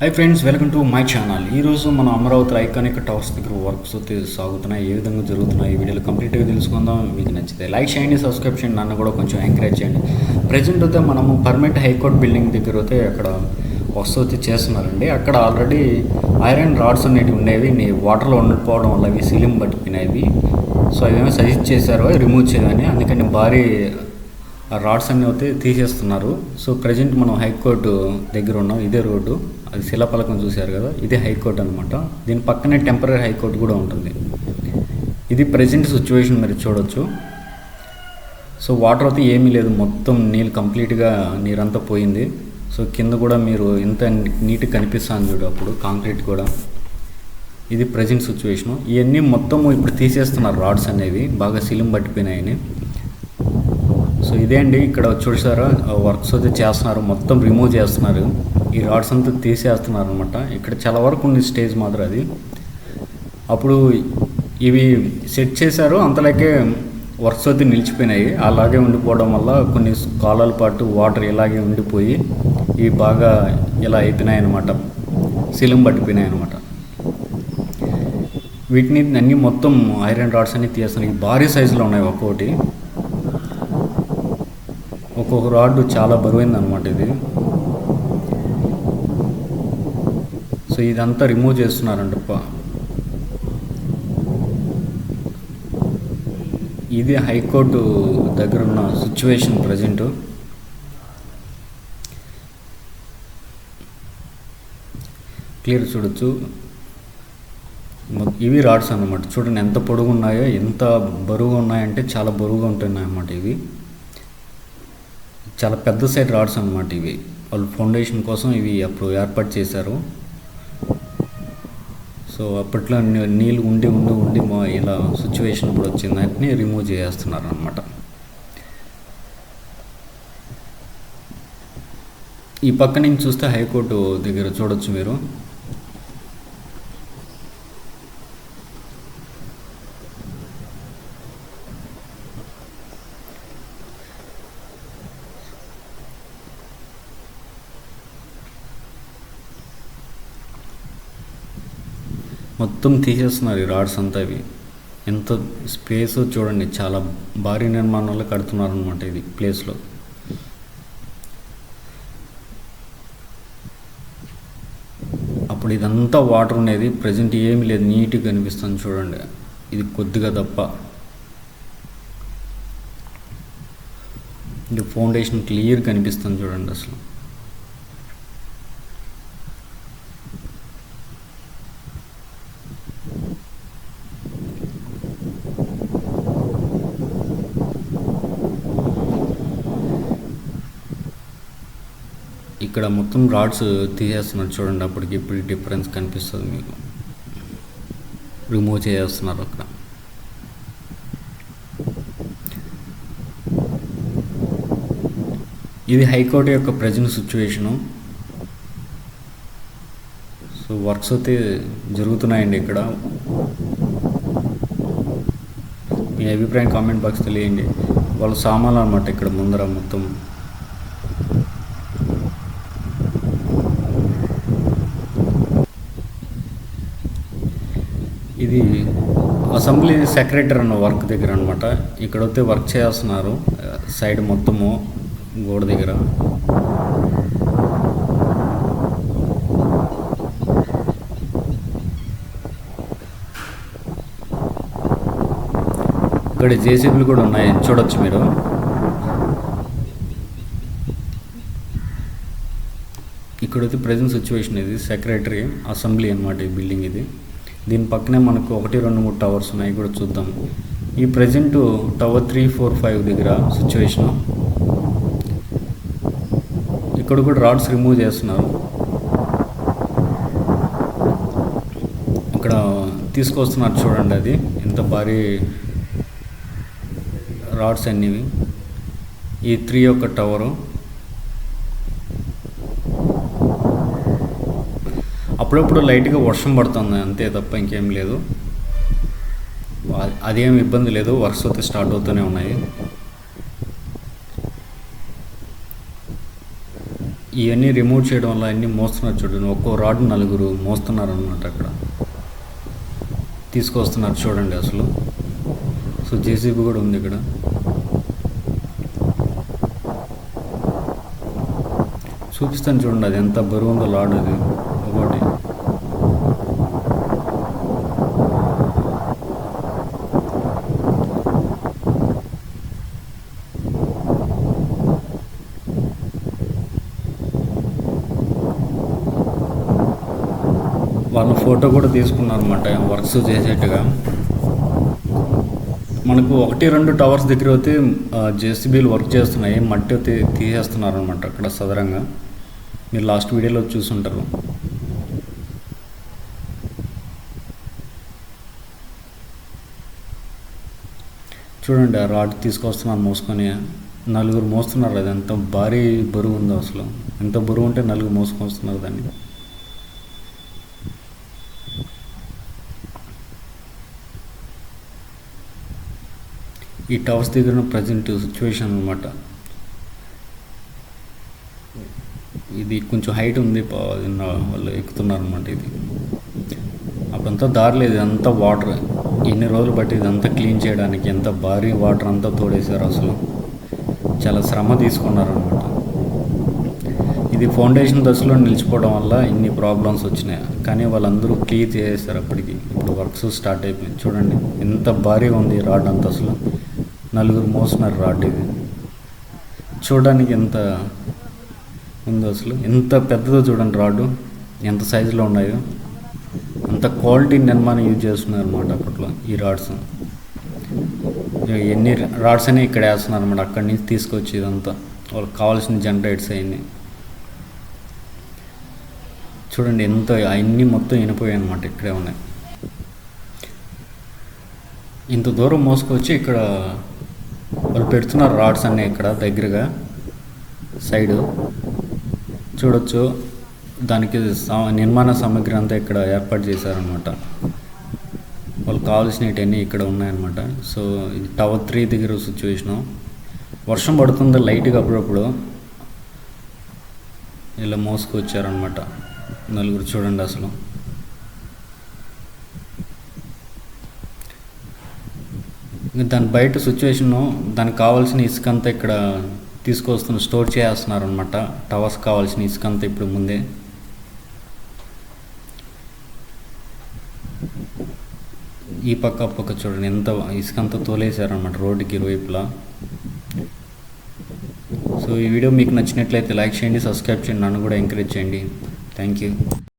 Hi friends welcome to my channel ఈరోజు మన Amaravati iconic towers దగ్గర వర్క్స్ అయితే సాగుతున్నాయి. ఏ విధంగా జరుగుతున్నాయి? ఈ వీడియోలో కంప్లీట్గా తెలుసుకుందాం. మీకు నచ్చితే లైక్ చేయండి సబ్స్క్రైబ్ చేయండి. నన్ను కూడా కొంచెం ఎంకరేజ్ చేయండి. ప్రజెంట్ అయితే మనము పర్మనెంట్ హైకోర్ట్ బిల్డింగ్ దగ్గర అయితే అక్కడ వర్క్స్ చేస్తున్నారండి. అక్కడ ఆల్రెడీ ఐరన్ రాడ్స్ అనేటివి ఉండేవి. నీ వాటర్లో ఉండిపోవడం వల్ల అవి సీలింగ్ పట్టుకునేవి సో అవేమో సజెస్ట్ చేశారు రిమూవ్ చేయమని అందుకని భారీ రాడ్స్ అన్నీ అయితే తీసేస్తున్నారు. సో ప్రజెంట్ మనం హైకోర్టు దగ్గర ఉన్నాం. ఇదే రోడ్డు. అది శిలాపలకం చూశారు కదా? ఇదే హైకోర్టు అనమాట దీని పక్కనే టెంపరీ హైకోర్టు కూడా ఉంటుంది. ఇది ప్రజెంట్ సిచ్యువేషన్ మీరు చూడొచ్చు. సో వాటర్ అయితే ఏమీ లేదు. మొత్తం నీళ్ళు కంప్లీట్గా నీరంతా పోయింది. సో కింద కూడా మీరు ఇంత నీట్గా కనిపిస్తాను చూడు అప్పుడు కాంక్రీట్ కూడా. ఇది ప్రజెంట్ సిచ్యువేషను. ఇవన్నీ మొత్తం ఇప్పుడు తీసేస్తున్నారు రాడ్స్ అనేవి. బాగా సిలిం పట్టిపోయినాయని. సో ఇదే అండి ఇక్కడ చూసారా వర్క్స్ అయితే చేస్తున్నారు. మొత్తం రిమూవ్ చేస్తున్నారు. ఈ రాడ్స్ అంతా తీసేస్తున్నారు అనమాట ఇక్కడ చాలా వరకు ఉంది స్టేజ్ మాత్రం అది. అప్పుడు ఇవి సెట్ చేశారు. అంతలోకే వర్క్స్ అయితే నిలిచిపోయినాయి. అలాగే ఉండిపోవడం వల్ల కొన్ని కాలాల పాటు వాటర్ ఇలాగే ఉండిపోయి ఇవి బాగా ఇలా అయిపోయినాయి అనమాట సిలిం పట్టిపోయినాయి అనమాట వీటిని అన్నీ మొత్తం ఐరన్ రాడ్స్ అన్ని తీస్తున్నాయి భారీ సైజులో ఉన్నాయి ఒక్కోటి. ఒక్కొక్క రాడ్ చాలా బరువైంది అనమాట ఇది. సో ఇదంతా రిమూవ్ చేస్తున్నారంట ఇది హైకోర్టు దగ్గర ఉన్న సిచ్యువేషన్ ప్రజెంట్ క్లియర్ చూడొచ్చు. ఇవి రాడ్స్ అన్నమాట. చూడండి ఎంత పొడుగు ఉన్నాయో ఎంత బరువుగా ఉన్నాయంటే చాలా బరువుగా ఉంటున్నాయి అన్నమాట ఇవి. చాలా పెద్ద సైడ్ రాడ్స్ అనమాట ఇవి. వాళ్ళు ఫౌండేషన్ కోసం ఇవి అప్పుడు ఏర్పాటు చేశారు. సో అప్పట్లో నీళ్ళు ఉండి ఉండి ఉండి మా ఇలా సిచ్యువేషన్ ఇప్పుడు వచ్చింది. వాటిని రిమూవ్ చేస్తున్నారు అనమాట ఈ పక్క నుంచి చూస్తే హైకోర్టు దగ్గర చూడొచ్చు మీరు. మొత్తం తీసేస్తున్నారు ఈ రాడ్స్ అంతా ఇవి. ఎంత స్పేస్ చూడండి చాలా భారీ నిర్మాణంలో కడుతున్నారు అనమాట ఇది ప్లేస్లో. అప్పుడు ఇదంతా వాటర్ ఉండేది ప్రజెంట్ ఏమి లేదు నీట్గా కనిపిస్తుంది చూడండి. ఇది కొద్దిగా తప్ప ఇది ఫౌండేషన్ క్లియర్ కనిపిస్తుంది చూడండి అసలు. ఇక్కడ మొత్తం రాడ్స్ తీసేస్తున్నారు చూడండి అప్పటికి ఇప్పుడు డిఫరెన్స్ కనిపిస్తుంది మీకు. రిమూవ్ చేస్తున్నారు అక్కడ. ఇది హైకోర్టు యొక్క ప్రజెంట్ సిచ్యువేషను. సో వర్క్స్ అయితే జరుగుతున్నాయండి ఇక్కడ. మీ అభిప్రాయం కామెంట్ బాక్స్ తెలియండి. వాళ్ళ సామాన్లు అనమాట ఇక్కడ ముందర మొత్తం. ఇది అసెంబ్లీ సెక్రటరీ అన్న వర్క్ దగ్గర అనమాట ఇక్కడ వస్తే వర్క్ చేస్తున్నారు సైడ్ మొత్తము గోడ దగ్గర. ఇక్కడ జేసీబీలు కూడా ఉన్నాయి. చూడొచ్చు మీరు. ఇక్కడైతే ప్రజెంట్ సిచ్యువేషన్ ఇది. సెక్రటరీ అసెంబ్లీ అనమాట ఈ బిల్డింగ్ ఇది. దీని పక్కనే మనకు ఒకటి రెండు మూడు టవర్స్ ఉన్నాయి కూడా చూద్దాం. ఈ present tower three four five దగ్గర సిచ్యువేషను ఇక్కడ కూడా రాడ్స్ రిమూవ్ చేస్తున్నారు. ఇక్కడ తీసుకొస్తున్నారు చూడండి అది. ఎంత భారీ రాడ్స్ అన్నివి ఈ త్రీ యొక్క టవరు అప్పుడప్పుడు లైట్గా వర్షం పడుతుంది అంతే తప్ప ఇంకేం లేదు. అదేం ఇబ్బంది లేదు వర్క్స్ అయితే స్టార్ట్ అవుతూనే ఉన్నాయి. ఇవన్నీ రిమూవ్ చేయడం వల్ల అన్నీ మోస్తున్నారు చూడండి ఒక్కో రాడ్ నలుగురు మోస్తున్నారు అన్నమాట అక్కడ. తీసుకొస్తున్నారు చూడండి అసలు. సో జేసీబీ కూడా ఉంది ఇక్కడ. చూపిస్తాను చూడండి అది ఎంత బరువు ఉందో లాడ్ అది ఒకటి వాళ్ళ ఫోటో కూడా తీసుకున్నారు అనమాట వర్క్స్ చేసేట్టుగా. మనకు ఒకటి రెండు టవర్స్ దగ్గర అయితే జేసీబీలు వర్క్ చేస్తున్నాయి మట్టి అయితే తీసేస్తున్నారు అనమాట అక్కడ సదరంగా. మీరు లాస్ట్ వీడియోలో చూసుంటారు. చూడండి ఆ రాడ్ తీసుకొస్తున్నారు మోసుకొని. నలుగురు మోస్తున్నారు అది ఎంత భారీ బరువు ఉందో అసలు. ఎంత బరువు ఉంటే నలుగురు మోసుకొస్తున్నారు దాన్ని. ఈ టవర్స్ దగ్గర ప్రజెంట్ సిచ్యువేషన్ అనమాట ఇది కొంచెం హైట్ ఉంది పా- వాళ్ళు ఎక్కుతున్నారు అనమాట ఇది. అప్పుడంతా దారి లేదు ఇదంతా వాటర్ ఎన్ని రోజులు బట్టి ఇదంతా క్లీన్ చేయడానికి ఎంత భారీ వాటర్ అంతా తోడేశారు అసలు. చాలా శ్రమ తీసుకున్నారు అనమాట ఇది ఫౌండేషన్ దశలో నిలిచిపోవడం వల్ల ఇన్ని ప్రాబ్లమ్స్ వచ్చినాయి. కానీ వాళ్ళందరూ క్లియర్ చేసేసారు అప్పటికి. ఇప్పుడు వర్క్స్ స్టార్ట్ అయిపోయింది. చూడండి ఎంత భారీగా ఉంది రాడ్ అంత అసలు. నలుగురు మోస్తున్నారు రాడ్ ఇది చూడడానికి ఎంత ఉందో అసలు. ఎంత పెద్దదో చూడండి రాడ్. ఎంత సైజులో ఉన్నాయో. అంత క్వాలిటీ నిర్మాణం యూజ్ చేస్తున్నారు అనమాట అప్పట్లో ఈ రాడ్స్. ఎన్ని రాడ్స్ అని ఇక్కడ వేస్తున్నారు అనమాట అక్కడి నుంచి తీసుకొచ్చి ఇదంతా. వాళ్ళకి కావాల్సిన జనరేట్స్ అయింది చూడండి ఎంత అన్నీ మొత్తం వినిపోయాయి అనమాట ఇక్కడే ఉన్నాయి. ఇంత దూరం మోసుకొచ్చి ఇక్కడ వాళ్ళు పెడుతున్నారు రాడ్స్ అన్నీ ఇక్కడ దగ్గరగా సైడు. చూడొచ్చు. దానికి నిర్మాణ సామాగ్రి అంతా ఇక్కడ ఏర్పాటు చేశారనమాట వాళ్ళకి కావాల్సినవన్నీ ఇక్కడ ఉన్నాయన్నమాట. సో ఇది టవర్ త్రీ దగ్గర సిచ్యువేషను వర్షం పడుతుంది లైట్గా అప్పుడప్పుడు. ఇలా మోసుకొచ్చారనమాట నలుగురు చూడండి అసలు. ఇంకా దాని బయట సిచ్యువేషన్ దానికి కావాల్సిన ఇసుక అంతా ఇక్కడ తీసుకొస్తున్న స్టోర్ చేస్తున్నారు అనమాట టవర్స్ కావాల్సిన ఇసుక అంతా ఇప్పుడు ముందే. ఈ పక్క పక్క చూడండి. ఎంత ఇసుక అంతా తోలేశారనమాట రోడ్డుకి ఇరువైపులా. సో ఈ వీడియో మీకు నచ్చినట్లయితే లైక్ చేయండి సబ్స్క్రైబ్ చేయండి. నన్ను కూడా ఎంకరేజ్ చేయండి. Thank you